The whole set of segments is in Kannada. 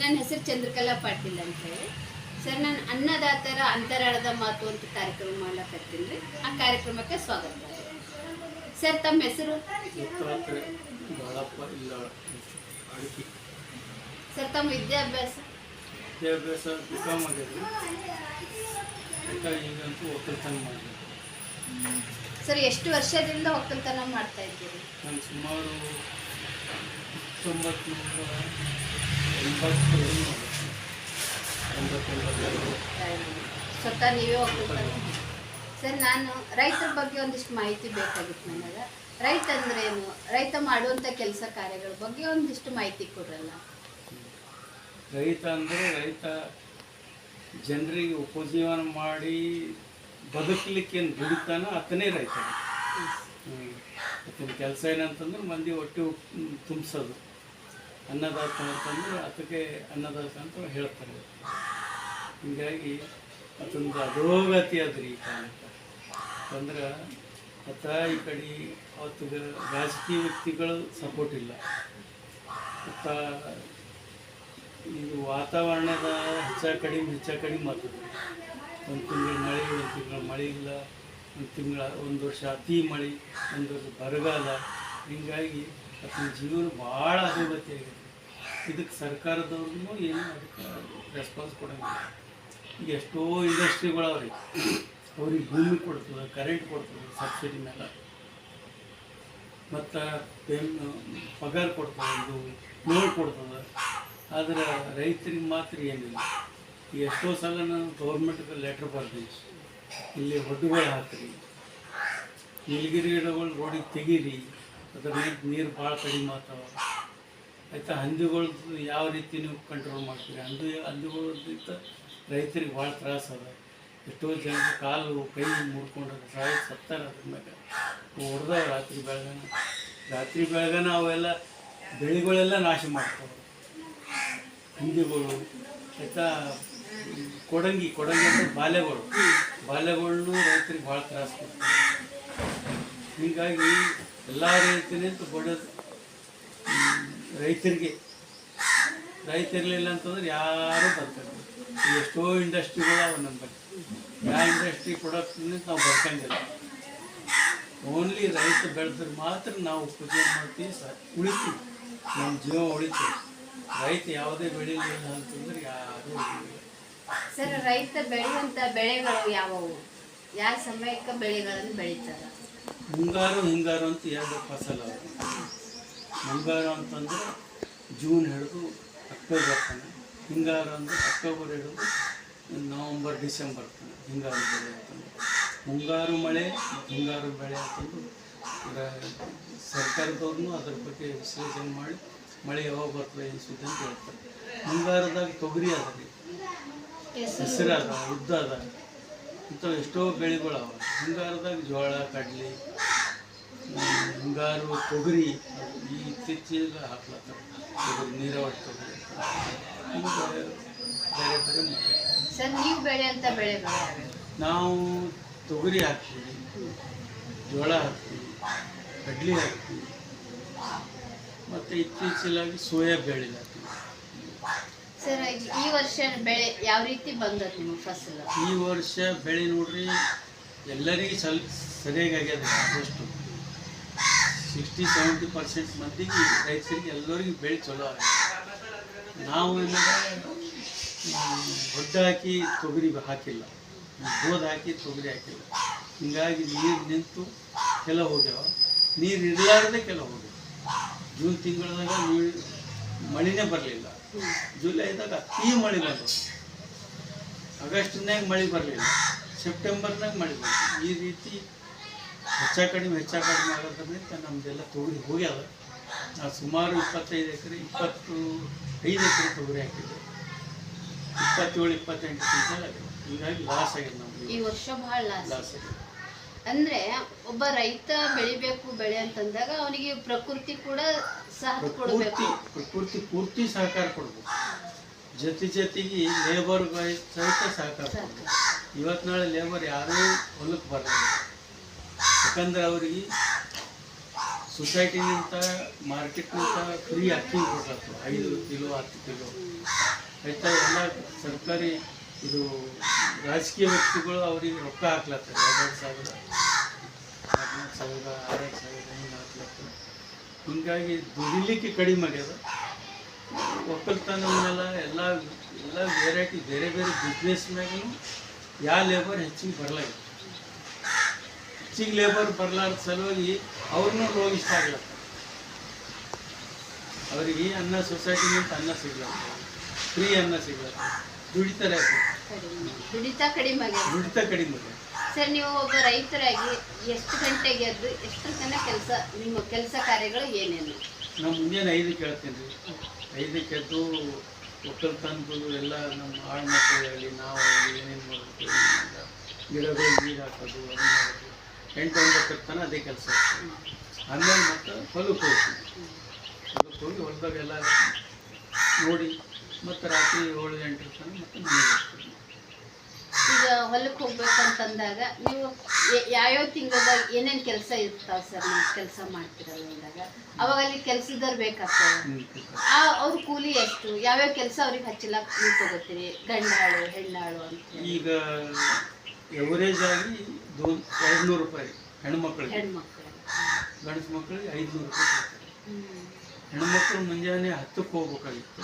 ನನ್ನ ಹೆಸರು ಚಂದ್ರಕಲಾ ಪಾಟೀಲ್ ಅಂತ ಹೇಳಿ ಸರ್ ನಾನು ಅನ್ನದಾತರ ಅಂತರಾಳದ ಮಾತು ಅಂತ ಕಾರ್ಯಕ್ರಮ ಮಾಡ್ಲಕತ್ತೀನಿ ರೀ ಆ ಕಾರ್ಯಕ್ರಮಕ್ಕೆ ಸ್ವಾಗತ. ಸರ್ ತಮ್ಮ ಹೆಸರು? ಸರ್ ತಮ್ಮ ವಿದ್ಯಾಭ್ಯಾಸ? ಸರ್ ಎಷ್ಟು ವರ್ಷದಿಂದ ಒಕ್ಕಲ್ತನ ಮಾಡ್ತಾ ಇದ್ದೀರಿ? ನಾನು ಸುಮಾರು ತೊಂಬತ್ತು ಎಂಬತ್ತು ಸ್ವತಃ ನೀವೇ ಹೋಗ್ತಾರೆ ಸರ್ ನಾನು ರೈತರ ಬಗ್ಗೆ ಒಂದಿಷ್ಟು ಮಾಹಿತಿ ಬೇಕಾಗಿತ್ತು ನನಗೆ. ರೈತ ಅಂದ್ರೆ ಏನು ರೈತ ಮಾಡುವಂಥ ಕೆಲಸ ಕಾರ್ಯಗಳ ಬಗ್ಗೆ ಒಂದಿಷ್ಟು ಮಾಹಿತಿ ಕೊಡ್ರಲ್ಲ. ರೈತ ಅಂದರೆ ರೈತ ಜನರಿಗೆ ಉಪಜೀವನ ಮಾಡಿ ಬದುಕಲಿಕ್ಕೆ ಏನು ದುಡಿತಾನೋ ಆತನೇ ರೈತ. ಆತನ ಕೆಲಸ ಏನಂತಂದ್ರೆ ಮಂದಿ ಹೊಟ್ಟೆ ತುಂಬಿಸೋದು. ಅನ್ನದಾತ ಅಂತಂದ್ರೆ ಅದಕ್ಕೆ ಅನ್ನದಾತ ಅಂತ ಹೇಳ್ತಾರೆ. ಹೀಗಾಗಿ ಅದೊಂದು ಅಧೋಗತಿ ಅದ್ರಿ ಈ ಅಂದ್ರೆ ಆತ ಈ ಕಡೆ ಅವತ್ತು ರಾಜಕೀಯ ವ್ಯಕ್ತಿಗಳು ಸಪೋರ್ಟ್ ಇಲ್ಲ. ಮತ್ತು ಇದು ವಾತಾವರಣದ ಹೆಚ್ಚ ಕಡಿಮೆ ಹೆಚ್ಚ ಕಡಿಮೆ ಆಗ್ತದೆ ಒಂದು ತಿಂಗಳು ಮಳೆ, ಒಂದು ತಿಂಗಳು ಮಳೆ ಇಲ್ಲ. ಒಂದು ತಿಂಗಳ, ಒಂದು ವರ್ಷ ಅತಿ ಮಳೆ, ಒಂದು ವರ್ಷ ಬರಗಾಲ. ಹೀಗಾಗಿ ಅದನ್ನ ಜೀವನ ಭಾಳ ಅಧೋಗತಿ ಆಗಿದೆ. ಇದಕ್ಕೆ ಸರ್ಕಾರದವ್ರಿಗೂ ಏನು ಅದಕ್ಕೆ ರೆಸ್ಪಾನ್ಸ್ ಕೊಡಂಗಿಲ್ಲ. ಈಗ ಎಷ್ಟೋ ಇಂಡಸ್ಟ್ರಿಗಳವ್ರಿ ಅವ್ರಿಗೆ ಭೂಮಿ ಕೊಡ್ತದೆ ಕರೆಂಟ್ ಕೊಡ್ತದೆ ಸಬ್ಸಿಡಿ ಮೇಲೆ ಮತ್ತು ಪಗಾರ ಕೊಡ್ತದೆ, ಇದು ಲೋನ್ ಕೊಡ್ತದೆ. ಆದರೆ ರೈತರಿಗೆ ಮಾತ್ರ ಏನಿಲ್ಲ. ಎಷ್ಟೋ ಸಲ ನಾನು ಗೌರ್ಮೆಂಟ್ಗೆ ಲೆಟ್ರ್ ಬರ್ತೀನಿ ಇಲ್ಲಿ ಹೊಡ್ಡುಗಳು ಹಾಕ್ರಿ. ನೀಲಗಿರಿ ಗಿಡಗಳು ರೋಡಿಗೆ ತೆಗೀರಿ. ಅದ್ರ ನೀರು ಭಾಳ ಕಡಿಮೆ ಆಗ್ತಾವ. ಆಯ್ತಾ, ಹಂದಿಗಳ್ದು ಯಾವ ರೀತಿ ನೀವು ಕಂಟ್ರೋಲ್ ಮಾಡ್ತೀರಿ? ಹಂದಿ ಹಂದಿಗಳಿಂದ ರೈತರಿಗೆ ಭಾಳ ತ್ರಾಸ ಅದ. ಎಷ್ಟೋ ಜನ ಕಾಲು, ಕೈ ಮುಡ್ಕೊಂಡು ಸಾಯಿ ಸತ್ತಾರ ಅದ್ರ ಮ್ಯಾಗ ಹೊಡೆದವ ರಾತ್ರಿ ಬೆಳಗನ ರಾತ್ರಿ ಬೆಳಗನ ಅವೆಲ್ಲ ಬೆಳೆಗಳೆಲ್ಲ ನಾಶ ಮಾಡ್ತಾವೆ ಹಂದಿಗಳು, ಆಯ್ತಾ, ಕೊಡಂಗಿ ಕೊಡಂಗಿ ಅಂದರೆ ಬಾಲೆಗಳು. ಬಾಲೆಗಳನ್ನು ರೈತರಿಗೆ ಭಾಳ ತ್ರಾಸ ಕೊಡ್ತಾರೆ ಹೀಗಾಗಿ ಎಲ್ಲ ರೈತನಿಂದ ಬಡದು ರೈತರಿಗೆ ರೈತ ಇರಲಿಲ್ಲ ಅಂತಂದ್ರೆ ಯಾರೂ ಬರ್ತಾರೆ ಎಷ್ಟೋ ಇಂಡಸ್ಟ್ರಿಗಳು ಅವ ನಮ್ಮ ಬಗ್ಗೆ ಯಾವ ಇಂಡಸ್ಟ್ರಿ ಪ್ರಾಡಕ್ಟ್ನಿಂದ ನಾವು ಬರ್ಕಂಗಿಲ್ಲ ಓನ್ಲಿ ರೈತ ಬೆಳೆದ್ರೆ ಮಾತ್ರ ನಾವು ಪೂಜೆ ಮಾಡ್ತೀವಿ ಸ ಉಳಿತೀವಿ. ನಮ್ಮ ಜೀವ ಉಳಿತೀವಿ ರೈತ ಯಾವುದೇ ಬೆಳೆಯಲಿಲ್ಲ ಅಂತಂದ್ರೆ ಯಾರೂ. ಸರ್ ರೈತ ಬೆಳೆಯುವಂಥ ಬೆಳೆಗಳು ಯಾವುವು? ಯಾವ ಸಮಯಕ್ಕೆ ಬೆಳೆಗಳನ್ನು ಬೆಳೀತಾರೆ? ಮುಂಗಾರು ಹಿಂಗಾರು ಅಂತ ಎರಡು ಫಸಲು. ಮುಂಗಾರು ಅಂತಂದರೆ ಜೂನ್ ಹಿಡಿದು ಅಕ್ಟೋಬರ್ ತನಕ ಹಿಂಗಾರು ಅಂದರೆ ಅಕ್ಟೋಬರ್ ಹಿಡಿದು ನವಂಬರ್ ಡಿಸೆಂಬರ್ ತನಕ ಹಿಂಗಾರು ಬೆಳೆ ಅಂತಂದ್ರೆ. ಮುಂಗಾರು ಮಳೆ, ಹಿಂಗಾರು ಬೆಳೆ ಅಂತಂದು ಸರ್ಕಾರದವ್ರನ್ನೂ ಅದ್ರ ಬಗ್ಗೆ ವಿಶ್ಲೇಷಣೆ ಮಾಡಿ ಮಳೆ ಯಾವಾಗ ಬರ್ತದೆ ಅನಿಸುತ್ತೆ ಅಂತ ಹೇಳ್ತಾರೆ. ಮುಂಗಾರದಾಗ ತೊಗರಿ ಅದ ರೀ ಹೆಸರು ಅದ ಇಂಥವು ಎಷ್ಟೋ ಬೆಳೆಗಳು ಅವ ಹಿಂಗಾರದಾಗ ಜೋಳ, ಕಡಲೆ ಹಿಂಗಾರು, ತೊಗರಿ, ಈ ಇತ್ತೀಚೆಗೆ ಹಾಕ್ಲತ್ತಾರ. ನೀರಾವರಿ ತೊಗರಿ ಬೇರೆ ಬೇರೆ ಸರ್ ನೀವು ಬೆಳೆ ಅಂತ ಬೆಳೆಗಳ ನಾವು ತೊಗರಿ ಹಾಕ್ತೀವಿ ಜೋಳ ಹಾಕ್ತೀವಿ ಕಡ್ಲಿ ಹಾಕ್ತೀವಿ ಮತ್ತು ಇತ್ತೀಚಿಲಾಗಿ ಸೋಯಾ ಬೆಳೆ ಹಾಕ್ತೀವಿ. ಸರ್ ಈ- ಈ ವರ್ಷ ಬೆಳೆ ಯಾವ ರೀತಿ ಬಂದದ್ದು ನಿಮ್ಮ ಫಸಲು? ಈ ವರ್ಷ ಬೆಳೆ ನೋಡ್ರಿ ಎಲ್ಲರಿಗೂ ಸ್ವಲ್ಪ ಸರಿಯಾಗಿ ಆಗ್ಯದ ಆದಷ್ಟು. ಸಿಕ್ಸ್ಟಿ ಸೆವೆಂಟಿ ಪರ್ಸೆಂಟ್ ಮಂದಿಗೆ ರೈತರಿಗೆ ಎಲ್ಲರಿಗೂ ಬೆಳೆ ಚಲೋ ಆಗಿದೆ ನಾವು ಗೊಡ್ಡ ಹಾಕಿ ತೊಗರಿ ಹಾಕಿಲ್ಲ. ಗೋಧಿ ಹಾಕಿ ತೊಗರಿ ಹಾಕಿಲ್ಲ. ಹಿಂಗಾಗಿ ನೀರು ನಿಂತು ಕೆಲ ಹೋಗ್ಯಾವ. ನೀರು ಇರಲಾರ್ದೆ ಕೆಲ ಹೋಗ್ಯಾವ. ಜೂನ್ ತಿಂಗಳದಾಗ ನೀರು ಮಳೆನೇ ಬರಲಿಲ್ಲ. ಜುಲೈದಾಗ ಅತಿ ಮಳೆ ಬಂದವು ಆಗಸ್ಟ್ನಾಗ ಮಳೆ ಬರಲಿಲ್ಲ. ಸೆಪ್ಟೆಂಬರ್ನಾಗ ಮಳೆ ಬಂತು. ಈ ರೀತಿ ಹೆಚ್ಚ ಕಡಿಮೆ ಹೆಚ್ಚ ಕಡಿಮೆ ಆಗೋದ್ರಿಂದ ನಮ್ಮದೆಲ್ಲ ತೊಗರಿ ಹೋಗ್ಯಾವ ನಾವು ಸುಮಾರು ಇಪ್ಪತ್ತೈದು ಎಕರೆ ಇಪ್ಪತ್ತು ಐದು ಎಕರೆ ತೊಗರಿ ಹಾಕಿದ್ದೆ ಇಪ್ಪತ್ತೇಳು ಇಪ್ಪತ್ತೆಂಟು ಕ್ವಿಂಟಲ್ ಆಗಿದೆ. ಹೀಗಾಗಿ ಲಾಸ್ ಆಗಿದೆ ಈ ವರ್ಷ ಬಹಳ ಲಾಸ್ ಆಗಿದೆ. ಅಂದ್ರೆ ಒಬ್ಬ ರೈತ ಬೆಳಿಬೇಕು ಬೆಳೆ ಅಂತಂದಾಗ ಅವನಿಗೆ ಪ್ರಕೃತಿ ಕೂಡ ಸಹ ಕೊಡಬೇಕು. ಪ್ರಕೃತಿ ಪ್ರಕೃತಿ ಪೂರ್ತಿ ಸಹಕಾರ ಕೊಡಬೇಕು. ಜೊತೆ ಜೊತೆಗೆ ಲೇಬರ್ ಸಹಿತ ಸಹಕಾರ ಕೊಡ್ಬೇಕು. ಇವತ್ತು ನಾಳೆ ಲೇಬರ್ ಯಾರೂ ಹೊಲಕ್ಕೆ ಬರಲ್ಲ. ಯಾಕಂದ್ರೆ ಅವ್ರಿಗೆ ಸೊಸೈಟಿನಿಂದ ಮಾರ್ಕೆಟ್ನಿಂದ ಫ್ರೀ ಅಕ್ಕಿ ಕೊಡ್ಲತ್ತು ಐದು ಕಿಲೋ ಹತ್ತು ಕಿಲೋ ಆಯ್ತಾ, ಎಲ್ಲ ಸರ್ಕಾರಿ ಇದು ರಾಜಕೀಯ ವ್ಯಕ್ತಿಗಳು ಅವ್ರಿಗೆ ರೊಕ್ಕ ಹಾಕ್ಲತ್ತಾರೆ. ಎರಡು ಸಾವಿರ, ಹದಿನಾಲ್ಕು ಸಾವಿರ, ಆರೈದು ಸಾವಿರ, ಹಿಂಗೆ ಹಾಕ್ಲತ್ತಾರೆ. ಹಿಂಗಾಗಿ ದುಡಿಲಿಕ್ಕೆ ಕಡಿಮೆ ಆಗ್ಯದ. ಒಕ್ಕಲ್ತನವನ್ನೆಲ್ಲ ಎಲ್ಲ ಎಲ್ಲ ವೆರೈಟಿ ಬೇರೆ ಬೇರೆ ಬಿಸ್ನೆಸ್ ಮ್ಯಾಗೂ ಯಾವ ಲೇಬರ್ ಹೆಚ್ಚಿಗೆ ಬರಲಾಗಿದೆ ಹೆಚ್ಚಿಗೆ ಲೇಬರ್ ಬರಲಾರ್ದ ಸಲುವಾಗಿ ಅವ್ರನ್ನೂ ರೋಗ ಇಷ್ಟ ಆಗ್ಲತ್ತ ಅವರಿಗೆ ಅನ್ನ ಸೊಸೈಟಿನಿಂದ ಅನ್ನ ಸಿಗ್ಲತ್ತ ಫ್ರೀ ಅನ್ನ ಸಿಗ್ಲತ್ತ ದುಡಿತಾರೆ ದುಡಿತಾ ಕಡಿಮೆ ದುಡಿತಾ ಕಡಿಮೆ ಸರ್ ನೀವು ಒಬ್ಬ ರೈತರಾಗಿ ಎಷ್ಟು ಗಂಟೆಗೆ ಎದ್ದು ಎಷ್ಟು ಜನ ಕೆಲಸ ನಿಮ್ಮ ಕೆಲಸ ಕಾರ್ಯಗಳು ಏನೇನು? ನಾವು ಮುಂಜಾನೆ ಐದಕ್ಕೆ ಹೇಳ್ತೀನಿ ರೀ. ಐದಕ್ಕೆ ಎದ್ದು ಒಕ್ಕಲ್ತನದ್ದು ಎಲ್ಲ ನಮ್ಮ ಆಳ್ಮಕ್ಕಳಾಗಲಿ ಮಕ್ಕಳು ನಾವು ಏನೇನು ಮಾಡಬೇಕು ಗಿಡಗಳಿಗೆ ಗಿಡಗಳು ನೀರು ಹಾಕೋದು ಅದು ಮಾಡೋದು ಎಂಟು ಒಂಬತ್ತರ ತನಕ ಅದೇ ಕೆಲಸ. ಆಮೇಲೆ ಮತ್ತೆ ಹೊಲಕ್ಕೆ ಹೋಗ್ತೀವಿ ಹೊಲಕ್ಕೆ ಹೋಗಿ ಹೊಲದಾಗೆಲ್ಲ ನೋಡಿ ಮತ್ತೆ ರಾತ್ರಿ ಏಳು ಎಂಟರ ತನಕ ಮತ್ತೆ ಮನೆಗೆ ಹೋಗ್ತೀವಿ. ಈಗ ಹೊಲಕ್ಕೆ ಹೋಗ್ಬೇಕಂತಂದಾಗ ನೀವು ಯಾವ್ಯಾವ ತಿಂಗಳದಾಗ ಏನೇನು ಕೆಲಸ ಇರ್ತಾವೆ ಸರ್ ನೀವು ಕೆಲಸ ಮಾಡ್ತಿರಲ್ಲ ಅಂದಾಗ? ಅವಾಗ ಅಲ್ಲಿ ಕೆಲಸದವ್ರು ಬೇಕಾಗ್ತದೆ? ಆ ಅವ್ರ ಕೂಲಿ ಎಷ್ಟು? ಯಾವ್ಯಾವ ಕೆಲಸ ಅವ್ರಿಗೆ ಹಚ್ಚಿಲ್ಲ ನೀವು ತಗೋತೀರಿ? ಗಂಡಾಳು ಹೆಣ್ಣಾಳು ಅಂತ ಈಗ ಎವರೇಜ್ ಆಗಿ ದೋ ಎರಡು ನೂರು ರೂಪಾಯಿ ಹೆಣ್ಮಕ್ಳಿಗೆ. ಹೆಣ್ಮಕ್ಳು ಗಂಡಸು ಮಕ್ಕಳಿಗೆ ಐದುನೂರು ರೂಪಾಯಿ ಕೊಡ್ತಾರೆ. ಹೆಣ್ಮಕ್ಳು ಮುಂಜಾನೆ ಹತ್ತಕ್ಕೆ ಹೋಗ್ಬೇಕಾಗಿತ್ತು.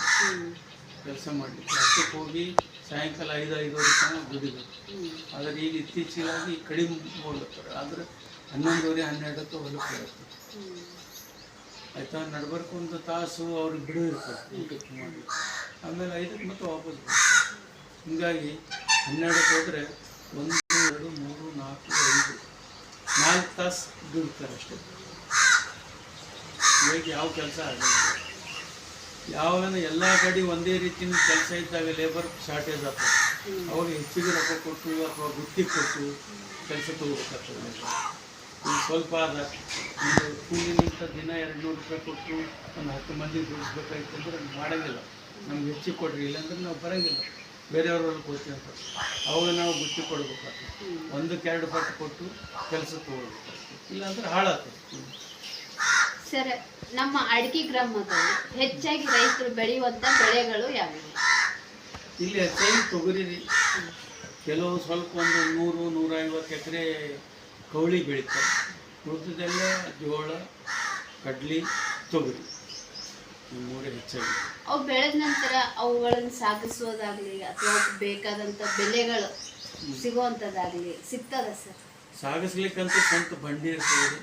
ಕೆಲಸ ಮಾಡಲಿಕ್ಕೆ. ಹತ್ತಕ್ಕೆ ಹೋಗಿ ಸಾಯಂಕಾಲ ಐದು ಐದುವರೆ ತನಕ ದುಡಿಬೇಕು. ಆದರೆ ಈಗ ಇತ್ತೀಚೆಗಾಗಿ ಕಡಿಮೆ ಹೋಗ್ತಾರೆ ಆದರೆ ಹನ್ನೊಂದುವರೆ ಹನ್ನೆರಡಕ್ಕೆ ಹೊಲಕ್ಕೆ ಆಯಿತಾ ಆಯ್ತಾ? ನಡ್ಬರ್ಕು ಒಂದು ತಾಸು ಅವ್ರಿಗೆ ಬಿಡು ಇರ್ತದೆ ಊಟಕ್ಕೆ ಮಾಡಿ. ಆಮೇಲೆ ಐದಕ್ಕೆ ಮತ್ತೆ ವಾಪಸ್ ಬರ್ತಾರೆ ಹೀಗಾಗಿ ಹನ್ನೆರಡಕ್ಕೆ ಹೋದರೆ ಒಂದು ಎರಡು ಮೂರು ನಾಲ್ಕು ಐದು ನಾಲ್ಕು ತಾಸು ದುಡಿತಾರೆ ಅಷ್ಟೇ ಇವಾಗ ಯಾವ ಕೆಲಸ ಆಗಲ್ಲ ಯಾವಾಗ ಎಲ್ಲ ಕಡೆ ಒಂದೇ ರೀತಿಯ ಕೆಲಸ ಇದ್ದಾಗ ಲೇಬರ್ ಶಾರ್ಟೇಜ್ ಆಗ್ತದೆ. ಅವಾಗ ಹೆಚ್ಚಿಗೆ ರೊಕ್ಕ ಕೊಟ್ಟು ಅಥವಾ ಗುತ್ತಿ ಕೊಟ್ಟು ಕೆಲಸ ತಗೋಬೇಕಾಗ್ತದೆ ಸ್ವಲ್ಪ ಆದ ಒಂದು ಕೂಲಿನಿಂದ ದಿನ ಎರಡು ನೂರು ರೂಪಾಯಿ ಕೊಟ್ಟು ಒಂದು ಹತ್ತು ಮಂದಿ ದುಡಿಸ್ಬೇಕಾಯ್ತು ಅಂದ್ರೆ ಮಾಡಂಗಿಲ್ಲ ನಮ್ಗೆ ಹೆಚ್ಚಿಗೆ ಕೊಡ್ರಿ ಇಲ್ಲಾಂದ್ರೆ ನಾವು ಬರಂಗಿಲ್ಲ ಬೇರೆಯವ್ರಲ್ಲಿ ಕೊಡ್ತೀವಿ ಅಂತ. ಅವಾಗ ನಾವು ಗುತ್ತಿ ಕೊಡ್ಬೇಕಾಗ್ತದೆ. ಒಂದು ಒಂದಕ್ಕೆ ಎರಡು ಪಟ್ಟು ಕೊಟ್ಟು ಕೆಲಸ ತಗೊಳ್ಬೇಕಾಗ್ತದೆ ಇಲ್ಲಾಂದ್ರೆ ಹಾಳಾಗ್ತದೆ. ಸರ್ ನಮ್ಮ ಅಡಿಕೆ ಗ್ರಾಮದಲ್ಲಿ ಹೆಚ್ಚಾಗಿ ರೈತರು ಬೆಳೆಯುವಂಥ ಬೆಳೆಗಳು ಯಾವುವು? ಇಲ್ಲಿ ಹೆಚ್ಚಾಗಿ ತೊಗರಿ ರೀ. ಕೆಲವು ಸ್ವಲ್ಪ ಒಂದು ನೂರು ನೂರೈವತ್ತು ಎಕರೆ ಕೌಳಿ ಬೆಳೀತಾರೆ. ಉಳಿದದೆಲ್ಲ ಜೋಳ ಕಡ್ಲಿ ತೊಗರಿ. ಈ ಮೂರೇ ಹೆಚ್ಚಾಗಿ ಅವು ಬೆಳೆದ ನಂತರ ಅವುಗಳನ್ನು ಸಾಗಿಸೋದಾಗ್ಲಿ ಅಥವಾ ಅವಕ್ಕೆ ಬೇಕಾದಂತ ಬೆಲೆಗಳು ಸಿಗುವಂತದಾಗ್ಲಿ ಸಿಗ್ತದ ಸರ್? ಸಾಗಿಸ್ಲಿಕ್ಕಂತ ಸ್ವಂತ ಬಂಡಿ ಇರ್ತದೆ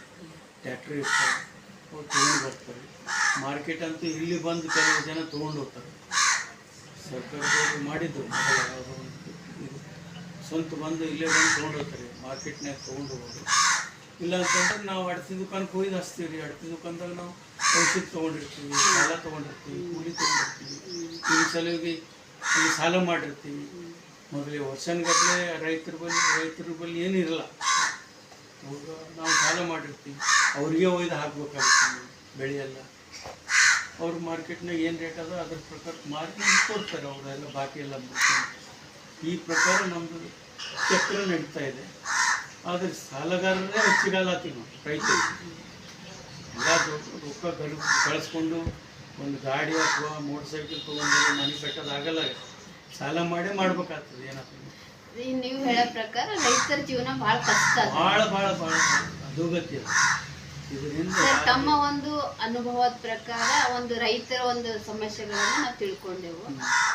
ಟ್ಯಾಕ್ಟ್ರಿ ಇರ್ತವೆ ಅವ್ರು ತೊಗೊಂಡು ಬರ್ತಾರೆ. ಮಾರ್ಕೆಟ್ ಅಂತೂ ಇಲ್ಲಿ ಬಂದು ಕೆಲವು ಜನ ತೊಗೊಂಡು ಹೋಗ್ತಾರೆ. ಸರ್ಕಾರದವರು ಮಾಡಿದ್ರು ಮೊದಲ ಯಾವುದೋ ಒಂದು ಇದು. ಸ್ವಂತ ಬಂದು ಇಲ್ಲೇ ಬಂದು ತೊಗೊಂಡು ಹೋಗ್ತಾರೆ ಮಾರ್ಕೆಟ್ನಾಗ ತೊಗೊಂಡು ಹೋಗೋದು. ಇಲ್ಲ ಅಂತಂದ್ರೆ ನಾವು ಅಡ್ತಿ ದುಕಾನಕ್ಕೆ ಹೋಗಿ ಹಚ್ತೀವಿ ರೀ. ಅಡ್ತಿ ದುಕಾನ್ದಾಗ ನಾವು ಔಷಧಿ ತೊಗೊಂಡಿರ್ತೀವಿ, ಸಾಲ ತೊಗೊಂಡಿರ್ತೀವಿ, ಕೂಲಿ ತೊಗೊಂಡಿರ್ತೀವಿ. ಈ ಸಲುವಾಗಿ ಇಲ್ಲಿ ಸಾಲ ಮಾಡಿರ್ತೀವಿ. ಮೊದಲೇ ವರ್ಷನಗಟ್ಟಲೆ ರೈತರ ಬಳಿ ರೈತರ ಬಳಿ ಇರಲ್ಲ. ಅವಾಗ ನಾವು ಸಾಲ ಮಾಡಿರ್ತೀವಿ. ಅವ್ರಿಗೆ ಒಯ್ದು ಹಾಕ್ಬೇಕಾಗುತ್ತೆ ಬೆಳೆಯೆಲ್ಲ. ಅವ್ರು ಮಾರ್ಕೆಟ್ನಾಗ ಏನು ರೇಟ್ ಅದ ಅದ್ರ ಪ್ರಕಾರ ಮಾರ್ಕೆಟ್ ಕೊಡ್ತಾರೆ ಅವರೆಲ್ಲ ಬಾಕಿ ಎಲ್ಲ. ಈ ಪ್ರಕಾರ ನಮ್ಮದು ಚಕ್ರ ನಡೀತಾ ಇದೆ. ಆದರೆ ಸಾಲಗಾರರೇ ಹೆಚ್ಚಿಗಾಲತ್ತೀವಿ ನಾವು ರೈತರು ಎಲ್ಲ ರೊಕ್ಕ ಕಳಿಸ್ಕೊಂಡು ಒಂದು ಗಾಡಿ ಅಥವಾ ಮೋಟರ್ ಸೈಕಲ್ ತೊಗೊಂಡು ಮನೆ ಕಟ್ಟೋದಾಗಲ್ಲ ಸಾಲ ಮಾಡೇ ಮಾಡ್ಬೇಕಾಗ್ತದೆ ಈ ನೀವು ಹೇಳೋ ಪ್ರಕಾರ ರೈತರ ಜೀವನ ಬಹಳ ಕಷ್ಟ ಭಾಳ ಭಾಳ ಭಾಳ ಅಧೋಗತಿ ಇದರಿಂದ ತಮ್ಮ ಒಂದು ಅನುಭವದ ಪ್ರಕಾರ ಒಂದು ರೈತರ ಒಂದು ಸಮಸ್ಯೆಗಳನ್ನು ನಾವು ತಿಳ್ಕೊಂಡೆವು.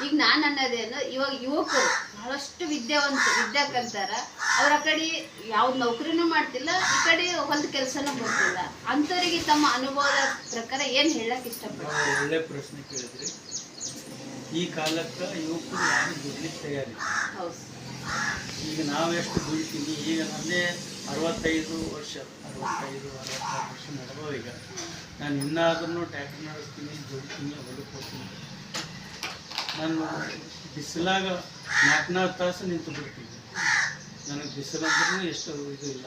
ಈಗ ನಾನು ಅನ್ನೋದೇನು ಇವಾಗ ಯುವಕರು ಬಹಳಷ್ಟು ವಿದ್ಯಾವಂತ ವಿದ್ಯಾ ಕಲ್ತಾರ ಅವ್ರ ಕಡೆ ಯಾವ್ದು ನೌಕರಿನೂ ಮಾಡ್ತಿಲ್ಲ ಈ ಕಡೆ ಹೊಲದ ಕೆಲಸನೂ ಬರ್ತಿಲ್ಲ. ಅಂಥವ್ರಿಗೆ ತಮ್ಮ ಅನುಭವದ ಪ್ರಕಾರ ಏನು ಹೇಳಕ್ ಇಷ್ಟಪಡ್ತಾರೆ? ಒಳ್ಳೆ ಪ್ರಶ್ನೆ ಕೇಳಿದ್ರಿ. ಈ ಕಾಲಕ್ಕೆ ಯುವಕರು ಯಾರು ದುಡ್ಲಿಕ್ಕೆ ತಯಾರಿ ಈಗ ನಾವೆಷ್ಟು ದುಡಿತೀವಿ ಈಗ ನನ್ನೇ ಅರವತ್ತೈದು ವರ್ಷ ಅರವತ್ತೈದು ಅರವತ್ತಾರು ವರ್ಷ ನಡೆದವು ಈಗ. ನಾನು ಇನ್ನಾದ್ರೂ ಟ್ಯಾಕ್ಟರ್ ನಡೆಸ್ತೀನಿ ದುಡಿತೀನಿ ಹೊಲಕ್ಕೆ ಹೋಗ್ತೀನಿ. ನಾನು ಬಿಸಿಲಾಗ ನಾಲ್ಕು ನಾಲ್ಕು ತಾಸು ನಿಂತು ಬಿಡ್ತೀನಿ ನನಗೆ ಬಿಸಿಲಂದ್ರೂ ಎಷ್ಟು ಇದು ಇಲ್ಲ.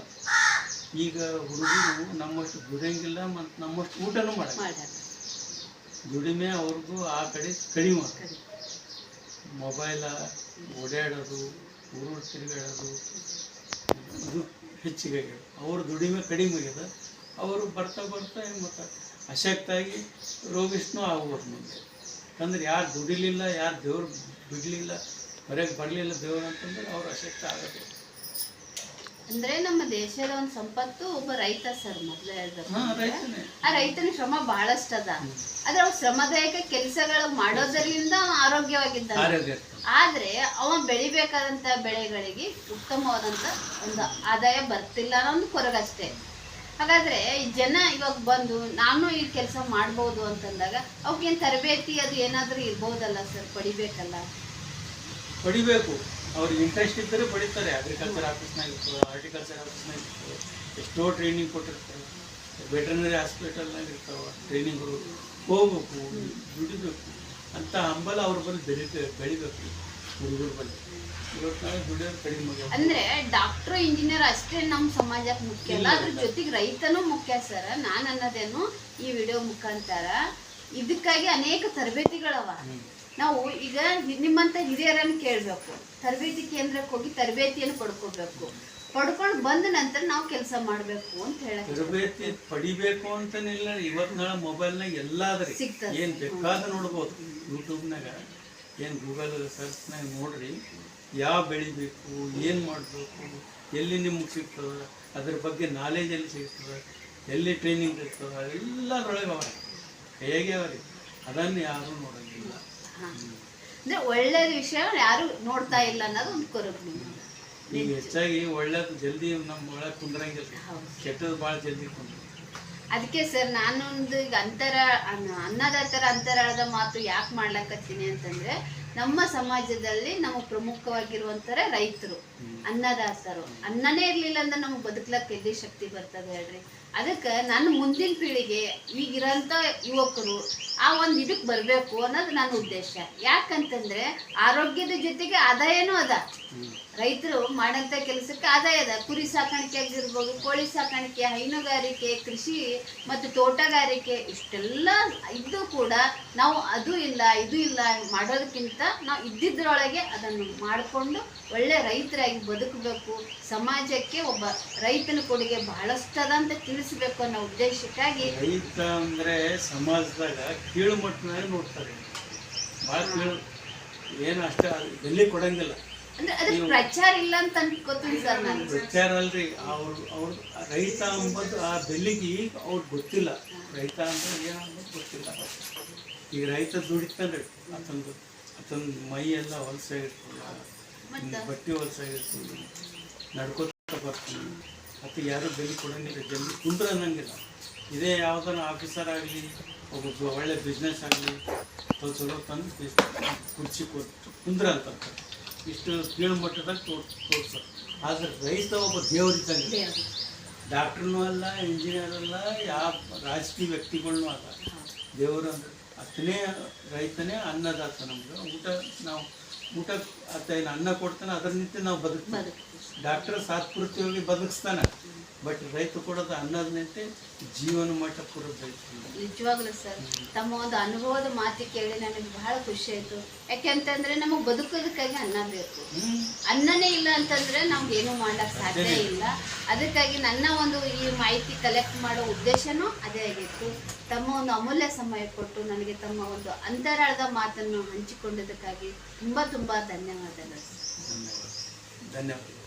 ಈಗ ಹುಡುಗರು ನಮ್ಮಷ್ಟು ದುಡಿಯಂಗಿಲ್ಲ ಮತ್ತು ನಮ್ಮಷ್ಟು ಊಟನೂ ಮಾಡ ದುಡಿಮೆ ಅವ್ರಿಗೂ ಆ ಕಡೆ ಕಡಿಮೆ ಆಗ್ತದೆ. ಕರೆ. ಮೊಬೈಲ ಓಡಾಡೋದು ಊರು ತಿರುಗಾಡೋದು ಇದು ಹೆಚ್ಚಿಗೆ ಆಗ್ಯದ. ಅವ್ರ ದುಡಿಮೆ ಕಡಿಮೆ ಆಗ್ಯದ. ಅವರು ಬರ್ತಾ ಬರ್ತಾ ಏನು ಮತ್ತು ಅಶಕ್ತಾಗಿ ರೋಗಿಷ್ಣು ಆಗ್ಬೋದು ಮುಂದೆ. ಅಂದ್ರೆ ಯಾರು ದುಡಿಲಿಲ್ಲ ಯಾರು ದೇವ್ರು ಬಿಡಲಿಲ್ಲ ಹೊರಗೆ ಬರಲಿಲ್ಲ ದೇವ್ರು ಅಂತಂದ್ರೆ ಅವ್ರು ಅಶಕ್ತ ಆಗೋದು ಅಂದ್ರೆ ನಮ್ಮ ದೇಶದ ಒಂದು ಸಂಪತ್ತು ಒಬ್ಬ ರೈತ ಸರ್ ಮೊದ್ಲೇ ಆ ರೈತನ ಶ್ರಮ ಬಹಳಷ್ಟು ಅದ ಆದ್ರೆ ಅವ್ ಶ್ರಮದಾಯಕ ಕೆಲಸಗಳು ಮಾಡೋದರಿಂದ ಆರೋಗ್ಯವಾಗಿದ್ದ. ಆದ್ರೆ ಅವ ಬೆಳಿಬೇಕಾದಂತ ಬೆಳೆಗಳಿಗೆ ಉತ್ತಮವಾದಂತ ಒಂದು ಆದಾಯ ಬರ್ತಿಲ್ಲ ಅನ್ನೋ ಒಂದು ಕೊರಗಷ್ಟೇ. ಹಾಗಾದ್ರೆ ಈ ಜನ ಇವಾಗ ಬಂದು ನಾನು ಈ ಕೆಲಸ ಮಾಡ್ಬೋದು ಅಂತಂದಾಗ ಅವಕ್ಕೇನ್ ತರಬೇತಿ ಅದು ಏನಾದ್ರೂ ಇರ್ಬೋದಲ್ಲ ಸರ್? ಪಡಿಬೇಕಲ್ಲ? ಪಡಿಬೇಕು. ಅವ್ರಿಗೆ ಇಂಟ್ರೆಸ್ಟ್ ಇದ್ದರೆ ಪಡಿತಾರೆ ಅಗ್ರಿಕಲ್ಚರ್ ಆಫೀಸ್ನಾಗ ಇರ್ತದೆ ಹಾರ್ಟಿಕಲ್ಚರ್ ಆಫೀಸ್ನಾಗ ಇರ್ತದೆ. ಎಷ್ಟೋ ಟ್ರೈನಿಂಗ್ ಕೊಟ್ಟಿರ್ತಾರೆ. ವೆಟರ್ನರಿ ಹಾಸ್ಪಿಟಲ್ನಾಗ ಇರ್ತಾವೆ ಟ್ರೈನಿಂಗ್ಗಳು ಹೋಗ್ಬೇಕು ದುಡಿಬೇಕು. ಅಂತ ಹಂಬಲ ಅವ್ರ ಬಳಿ ಬೆಳಿಬೇಕು ಬೆಳಿಬೇಕು ಹುಡುಗರ ಬಳಿ ಅಂದ್ರೆ ಡಾಕ್ಟರ್ ಇಂಜಿನಿಯರ್ ಅಷ್ಟೇ ನಮ್ಮ ಸಮಾಜಕ್ಕೆ ಮುಖ್ಯ ಅಲ್ಲ. ಅದ್ರ ಜೊತೆಗೆ ರೈತನೂ ಮುಖ್ಯ ಸರ್. ನಾನು ಅನ್ನೋದೇನು ಈ ವಿಡಿಯೋ ಮುಖಾಂತರ. ಇದಕ್ಕಾಗಿ ಅನೇಕ ತರಬೇತಿಗಳವ. ನಾವು ಈಗ ನಿಮ್ಮಂತ ಹಿರಿಯರನ್ನು ಕೇಳಬೇಕು. ತರಬೇತಿ ಕೇಂದ್ರಕ್ಕೆ ಹೋಗಿ ತರಬೇತಿಯನ್ನು ಪಡ್ಕೋಬೇಕು. ಪಡ್ಕೊಂಡು ಬಂದ ನಂತರ ನಾವು ಕೆಲಸ ಮಾಡಬೇಕು ಅಂತ ಹೇಳಿ ತರಬೇತಿ ಪಡಿಬೇಕು ಅಂತನಿಲ್ಲ ಇವತ್ತು ನಾಳೆ ಮೊಬೈಲ್ನಾಗ ಎಲ್ಲ ಅದ್ರಿ ಸಿಗ್ತದೆ. ಏನು ಬೇಕಾದ ನೋಡ್ಬೋದು. ಯೂಟ್ಯೂಬ್ನಾಗ ಏನು ಗೂಗಲ್ ಸರ್ಚ್ನಾಗ ನೋಡ್ರಿ. ಯಾವ ಬೆಳಿಬೇಕು ಏನು ಮಾಡಬೇಕು ಎಲ್ಲಿ ನಿಮ್ಗೆ ಸಿಗ್ತದ ಅದ್ರ ಬಗ್ಗೆ ನಾಲೆಜ್ ಎಲ್ಲಿ ಸಿಗ್ತದ ಎಲ್ಲಿ ಟ್ರೈನಿಂಗ್ ಸಿಗ್ತದೆ ಎಲ್ಲದ್ರೊಳಗೆ ಅವ. ಹೇಗೆ ಅವ್ರಿ ಅದನ್ನು ಯಾರೂ ನೋಡಂಗಿಲ್ಲ. ಹಾ. ಅಂದ್ರೆ ಒಳ್ಳೆ ವಿಷಯ ಯಾರು ನೋಡ್ತಾ ಇಲ್ಲ ಅನ್ನೋದು ಒಂದು ಕೊರಗು ನಿಮ್ಗೆ. ಈಗ ಹೆಚ್ಚಾಗಿ ಒಳ್ಳೇದು ಜಲ್ದಿ ನಮ್ಮ ಒಳಗೆ ಕುಂದ್ರಂಗಿಲ್ಲ. ಕೆಟ್ಟದ್ದು ಭಾಳ ಜಲ್ದಿ ಕುಂದ್ರ ಅದಕ್ಕೆ ಸರ್ ನಾನೊಂದು ಈಗ ಅಂತರ ಅನ್ನ- ಅನ್ನದಾತರ ಅಂತರಾಳದ ಮಾತು ಯಾಕೆ ಮಾಡ್ಲಕತ್ತೀನಿ ಅಂತಂದ್ರೆ ನಮ್ಮ ಸಮಾಜದಲ್ಲಿ ನಮ್ಮ ಪ್ರಮುಖವಾಗಿರುವಂತರ ರೈತರು ಅನ್ನದಾತರು ಅನ್ನನೇ ಇರ್ಲಿಲ್ಲ ಅಂದ್ರೆ ನಮ್ಗೆ ಬದುಕ್ಲಕ್ಕೆ ಎಲ್ಲಿ ಶಕ್ತಿ ಬರ್ತದೆ ಹೇಳ್ರಿ ಅದಕ್ಕೆ ನನ್ನ ಮುಂದಿನ ಪೀಳಿಗೆ ಈಗಿರೋಂಥ ಯುವಕರು ಆ ಒಂದು ಇದಕ್ಕೆ ಬರಬೇಕು ಅನ್ನೋದು ನನ್ನ ಉದ್ದೇಶ. ಯಾಕಂತಂದ್ರೆ ಆರೋಗ್ಯದ ಜೊತೆಗೆ ಆದಾಯನೂ ಅದ. ರೈತರು ಮಾಡಂತ ಕೆಲಸಕ್ಕೆ ಆದಾಯ ಅದ. ಕುರಿ ಸಾಕಾಣಿಕೆ ಆಗಿರ್ಬೋದು, ಕೋಳಿ ಸಾಕಾಣಿಕೆ, ಹೈನುಗಾರಿಕೆ, ಕೃಷಿ ಮತ್ತು ತೋಟಗಾರಿಕೆ ಇಷ್ಟೆಲ್ಲ ಇದ್ದು ಕೂಡ ನಾವು ಅದು ಇಲ್ಲ, ಇದು ಇಲ್ಲ ಮಾಡೋದಕ್ಕಿಂತ ನಾವು ಇದ್ದಿದ್ರೊಳಗೆ ಅದನ್ನು ಮಾಡಿಕೊಂಡು ಒಳ್ಳೆ ರೈತರಾಗಿ ಬದುಕಬೇಕು. ಸಮಾಜಕ್ಕೆ ಒಬ್ಬ ರೈತನ ಕೊಡುಗೆ ಬಹಳಷ್ಟದ ಅಂತ ತಿಳಿಸಬೇಕು ಅನ್ನೋ ಉದ್ದೇಶಕ್ಕಾಗಿ ರೈತ ಅಂದ್ರೆ ಸಮಾಜದಾಗ ಕೀಳು ನೋಡ್ತಾರೆ. ಏನು ಅಷ್ಟೇ ಬೆಲೆ ಕೊಡಂಗಿಲ್ಲ. ಅಂದ್ರೆ ಅದಕ್ಕೆ ಪ್ರಚಾರ ಇಲ್ಲ ಅಂತ ಅನ್ಕೋತೀನಿ ಸರ್ ನಾನು. ಪ್ರಚಾರ ಅಲ್ರಿ ಅವ್ರು ಅವ್ರ ರೈತ ಅಂಬದು ಆ ಬೆಲೆಗೆ ಅವ್ರಿಗೆ ಗೊತ್ತಿಲ್ಲ. ರೈತ ಅಂದ್ರೆ ಏನು ಅನ್ನೋದು ಗೊತ್ತಿಲ್ಲ. ಈಗ ರೈತ ದುಡಿತಾನೆ ಆತಂದು ಆತನ ಮೈ ಎಲ್ಲ ಹೊಲಸಾಗಿರ್ತಲ್ಲ ಬಟ್ಟೆ ಹೊಲಸಾಗಿರ್ತದೆ ನಡ್ಕೋತ ಬರ್ತೀನಿ. ಮತ್ತು ಯಾರು ಬೆಲೆ ಕೊಡಂಗಿಲ್ಲ. ಜಲ್ದಿ ಕುಂದ್ರ ಅನ್ನಂಗಿಲ್ಲ. ಇದೇ ಯಾವ್ದಾನ ಆಫೀಸರ್ ಆಗಲಿ ಒಬ್ಬ ಒಳ್ಳೆ ಬಿಸ್ನೆಸ್ ಆಗಲಿ ಸ್ವಲ್ಪ ಚಲೋ ತಂದು ಕುರ್ಚಿ ಕೊಟ್ಟು ಕುಂದ್ರ ಅಂತ. ಇಷ್ಟು ಕೀಳು ಮಟ್ಟದಾಗ ತೋರ್ ತೋರಿಸ್ತಾರೆ ಆದರೆ ರೈತ ಒಬ್ಬ ದೇವರಿದ್ದಂಗೆ ಡಾಕ್ಟ್ರೂ ಡಾಕ್ಟ್ರನೂ ಅಲ್ಲ ಇಂಜಿನಿಯರ್ ಅಲ್ಲ ಯಾವ ರಾಜಕೀಯ ವ್ಯಕ್ತಿಗಳನ್ನೂ ಅಲ್ಲ. ದೇವರು ಅಂದ್ರೆ ಅತನೇ ರೈತನೇ ಅನ್ನದಾತ ನಮ್ಗೆ ಊಟ ನಾವು ಊಟ ಅತ್ತ ಏನು ಅನ್ನ ಕೊಡ್ತಾನೆ ಅದರ ನಿಂತ ನಾವು ಬದುಕ್ತೀವಿ. ಬದುಕು ಡಾಕ್ಟರ್ ಸಾತ್ಪೂರ್ತಿಯಾಗಿ ಬದುಕಿಸ್ತಾನೆ. ಬಟ್ ರೈತ ಕೊಡೋದು ಅನ್ನದ ನಿಂತೆ ಜೀವನ ಮಟ್ಟ ಪೂರ ನಿಜವಾಗ್ಲೂ ಸರ್. ತಮ್ಮ ಒಂದು ಅನುಭವದ ಮಾತು ಕೇಳಿ ನನಗೆ ಬಹಳ ಖುಷಿ ಆಯ್ತು. ಯಾಕೆಂತಂದ್ರೆ ನಮಗೆ ಬದುಕೋದಕ್ಕಾಗಿ ಅನ್ನ ಬೇಕು. ಅನ್ನನೇ ಇಲ್ಲ ಅಂತಂದ್ರೆ ನಮ್ಗೆ ಏನು ಮಾಡಕ್ ಸಾಧ್ಯ ಇಲ್ಲ. ಅದಕ್ಕಾಗಿ ನನ್ನ ಒಂದು ಈ ಮಾಹಿತಿ ಕಲೆಕ್ಟ್ ಮಾಡೋ ಉದ್ದೇಶನೂ ಅದೇ ಆಗಿತ್ತು. ತಮ್ಮ ಒಂದು ಅಮೂಲ್ಯ ಸಮಯ ಕೊಟ್ಟು ನನಗೆ ತಮ್ಮ ಒಂದು ಅಂತರಾಳದ ಮಾತನ್ನು ಹಂಚಿಕೊಂಡಿದ್ದಕ್ಕಾಗಿ ತುಂಬಾ ತುಂಬಾ ಧನ್ಯವಾದಗಳು. ಧನ್ಯವಾದ. ಧನ್ಯವಾದ.